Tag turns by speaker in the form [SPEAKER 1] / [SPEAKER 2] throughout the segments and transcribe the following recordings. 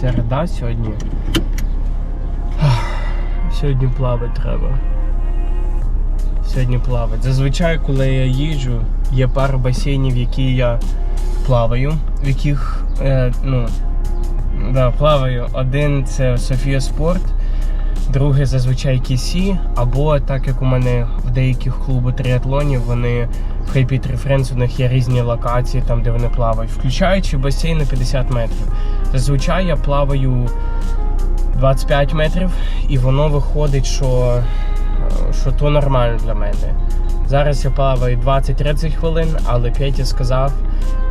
[SPEAKER 1] середа сьогодні. Сьогодні плавати треба. Сьогодні плавати. Зазвичай, коли я їжджу, є пара басейнів, які я плаваю, в яких е, ну, да, плаваю. Один це Софія Спорт, другий зазвичай Кісі, або так як у мене в деяких клубах триатлонів, вони Happy Tree Friends, у них є різні локації, там де вони плавають, включаючи басейн на 50 метрів. Зазвичай я плаваю 25 метрів, і воно виходить, що, що то нормально для мене. Зараз я плаваю 20-30 хвилин, але Петя сказав,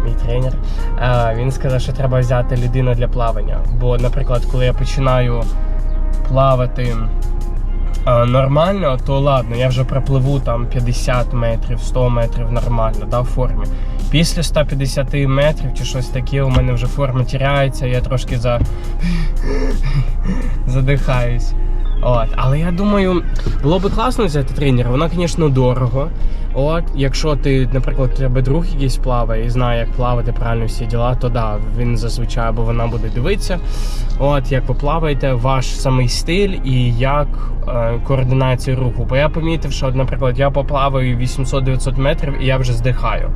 [SPEAKER 1] мій тренер, е, він сказав, що треба взяти людину для плавання. Бо, наприклад, коли я починаю плавати нормально, то ладно, я вже пропливу там 50 метрів, 100 метрів нормально, да, в формі. Після 150 метрів чи щось таке, у мене вже форма тіряється, я трошки за... задихаюсь. От. Але я думаю, було би класно взяти тренера. Воно, звісно, дорого. От, якщо ти, наприклад, тебе друг якийсь плаває і знає, як плавати правильно всі діла, то да, він зазвичай або вона буде дивитися. От, як ви плаваєте, ваш самий стиль і як е, координація руху. Бо я помітив, що, наприклад, я поплаваю 800-900 метрів і я вже здихаю.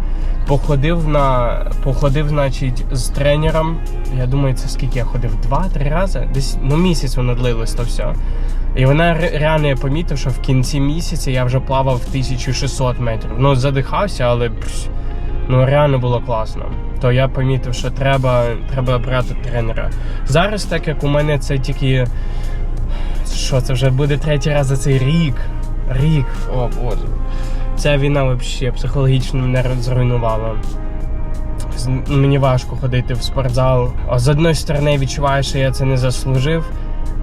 [SPEAKER 1] Походив на походив, значить, з тренером. Я думаю, це скільки я ходив? Два-три рази? Десь ну місяць воно длилось то все. І вона реально я помітив, що в кінці місяця я вже плавав 1600 метрів. Ну, задихався, але ну реально було класно. То я помітив, що треба, треба брати тренера. Зараз, так як у мене це тільки. Що це вже буде третій раз за цей рік. Рік, о боже. Ця війна взагалі психологічно мене зруйнувала. Мені важко ходити в спортзал. З одної сторони відчуваю, що я це не заслужив,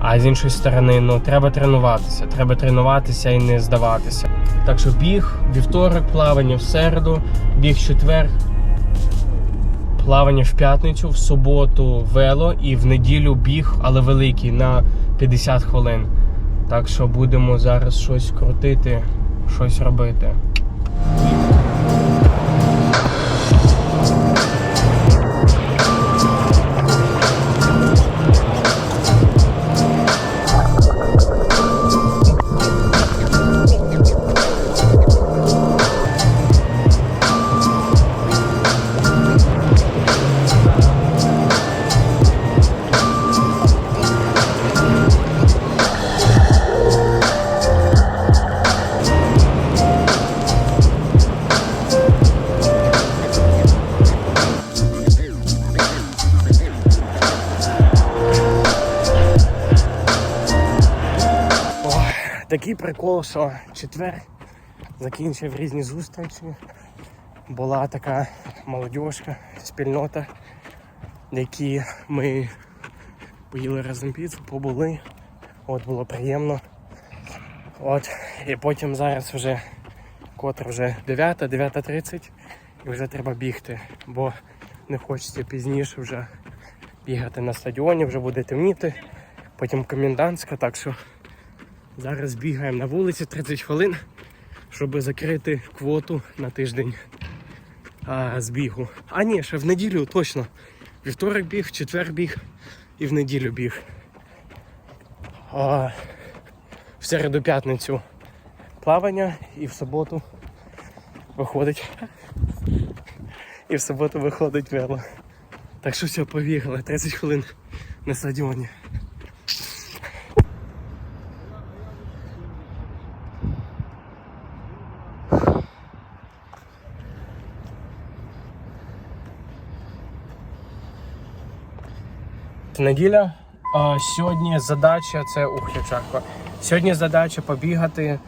[SPEAKER 1] а з іншої сторони, ну треба тренуватися. Треба тренуватися і не здаватися. Так що біг, вівторок, плавання в середу, біг в четвер, плавання в п'ятницю, в суботу вело і в неділю біг, але великий на 50 хвилин. Так що будемо зараз щось крутити, щось робити. Прикол, що четвер закінчив різні зустрічі. Була така молодіжка, спільнота, які ми поїли разом піцу, побули. От було приємно. От, і потім зараз вже котра вже 9, 9.30 і вже треба бігти, бо не хочеться пізніше вже бігати на стадіоні, вже буде темніти, потім комендантська, так що Зараз бігаємо на вулиці 30 хвилин, щоб закрити квоту на тиждень а, з бігу. А ні, ще в неділю точно. Вівторок біг, в четвер біг і в неділю біг. А, в середу п'ятницю плавання і в суботу виходить. І в суботу виходить вело. Так що все, побігали. 30 хвилин на стадіоні. Неділя. А, сьогодні задача це ух, як жарко. Сьогодні задача побігати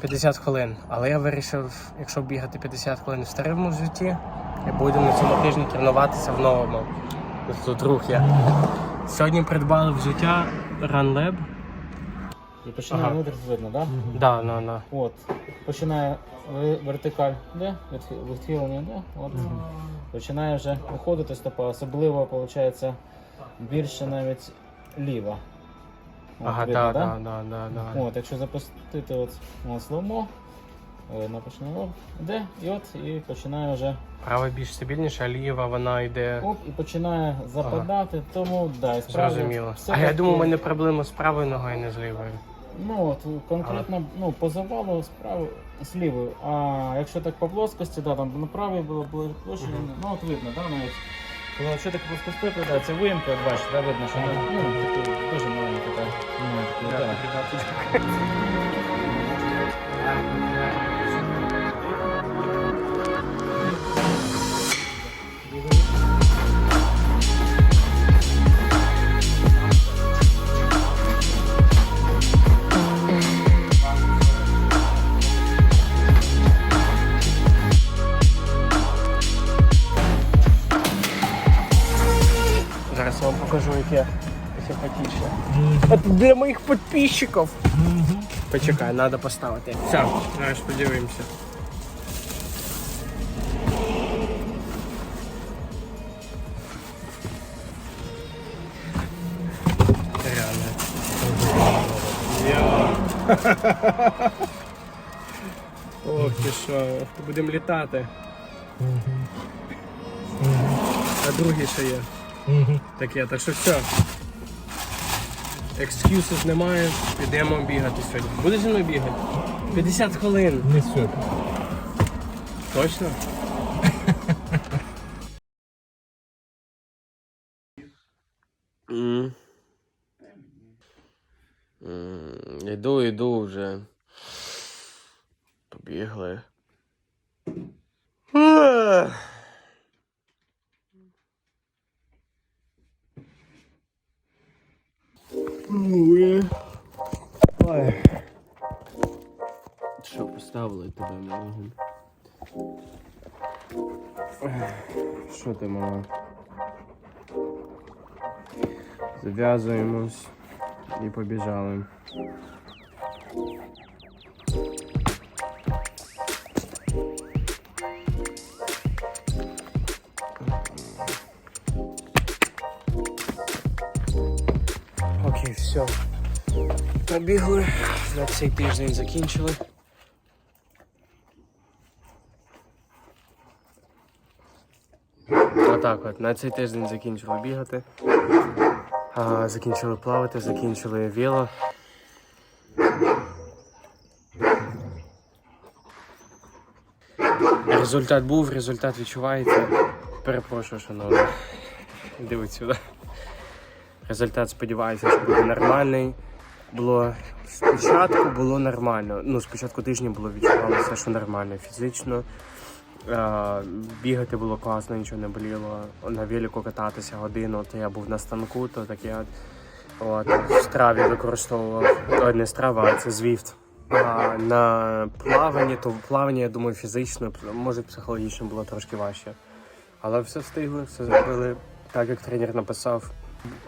[SPEAKER 1] 50 хвилин. Але я вирішив, якщо бігати 50 хвилин в старому житті, я буду на цьому тижні тренуватися в новому. Тут рух є. Сьогодні придбали в життя RunLab.
[SPEAKER 2] І починає
[SPEAKER 1] Ага.
[SPEAKER 2] витрат видно, так?
[SPEAKER 1] Да, да, да.
[SPEAKER 2] От. Починає вертикаль, де? Відхи- Відхилення, де? От. Починає вже виходити стопа, особливо, виходить, більше навіть ліва. От,
[SPEAKER 1] Ага,
[SPEAKER 2] видно,
[SPEAKER 1] да,
[SPEAKER 2] да?
[SPEAKER 1] да, да, да.
[SPEAKER 2] От, якщо запустити от, от сломо, е, на йде, і от і починає вже
[SPEAKER 1] Права більш стабільніша, а ліва вона йде.
[SPEAKER 2] оп, і починає западати, тому да, і справді
[SPEAKER 1] Зрозуміло.
[SPEAKER 2] все
[SPEAKER 1] А я думав, у мене проблема з правою ногою, не з лівою.
[SPEAKER 2] Ну от конкретно ну, по завалу справа з лівою. А якщо так по плоскості, да, там на правій було було площадь, ну от видно, да, навіть. Коли якщо так плоскостопі, да, це виїмка, бачите, да, видно, що вона ну, таку, дуже маленька така. Ну, таку, да.
[SPEAKER 1] Зараз я вам покажу, яке симпатичне. Це для моїх підписчиків. Почекай, треба поставити. Все, зараз подивимося. Реально. Йо. Ох ти що, будемо літати. А другий ще є. Таке, так що все. Екскюзів немає, підемо бігати сьогодні. Будеш зі мною бігати? 50 хвилин.
[SPEAKER 3] Не сьогодні.
[SPEAKER 1] Точно? Іду, іду вже. Побігли. Ой. Що поставили тебе ногу? Що ти мала? Зав'язуємось і побіжали. Все. Побігли. На цей тиждень закінчили. Отак от. На цей тиждень закінчили бігати. А, закінчили плавати, закінчили вело. Результат був, результат відчувається. Перепрошую, шановні. Дивіться сюди. Результат сподіваюся, що буде нормальний. Було спочатку було нормально. Ну, спочатку тижня було відчувалося, що нормально фізично. Е, бігати було класно, нічого не боліло. На велику кататися годину, то я був на станку, то таке от, от в страві використовував. Ой, не страва, а це Zwift. А на плаванні, то плавання, я думаю, фізично, може психологічно було трошки важче. Але все встигли, все зробили так, як тренер написав.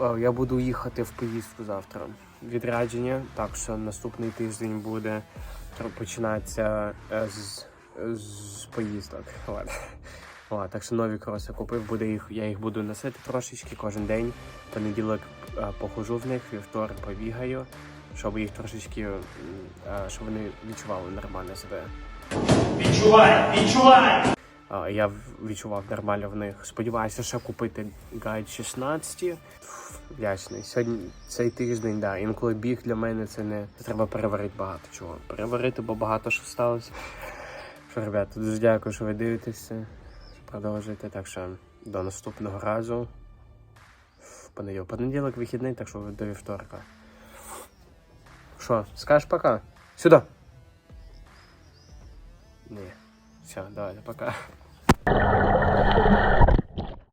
[SPEAKER 1] Е, Я буду їхати в поїздку завтра. Відрядження, так що наступний тиждень буде починатися е, з, з поїздок. Ладно. Так що нові кроси купив, буде їх, я їх буду носити трошечки кожен день. Понеділок е, похожу в них, вівторок побігаю, щоб їх трошечки, щоб вони відчували нормально себе.
[SPEAKER 4] Відчувай, відчувай!
[SPEAKER 1] Я відчував нормально в них. Сподіваюся, ще купити гайд 16. Фу, Вдячний. Сьогодні цей тиждень, да. Інколи біг для мене це не треба переварити багато чого. Переварити, бо багато що сталося. Що, ребята, дуже дякую, що ви дивитеся. Продовжуйте. Так що до наступного разу. Понеділок. Понеділок вихідний, так що до вівторка. Що, скажеш пока? Сюди. Ні. Senhora, dá, olha pra cá.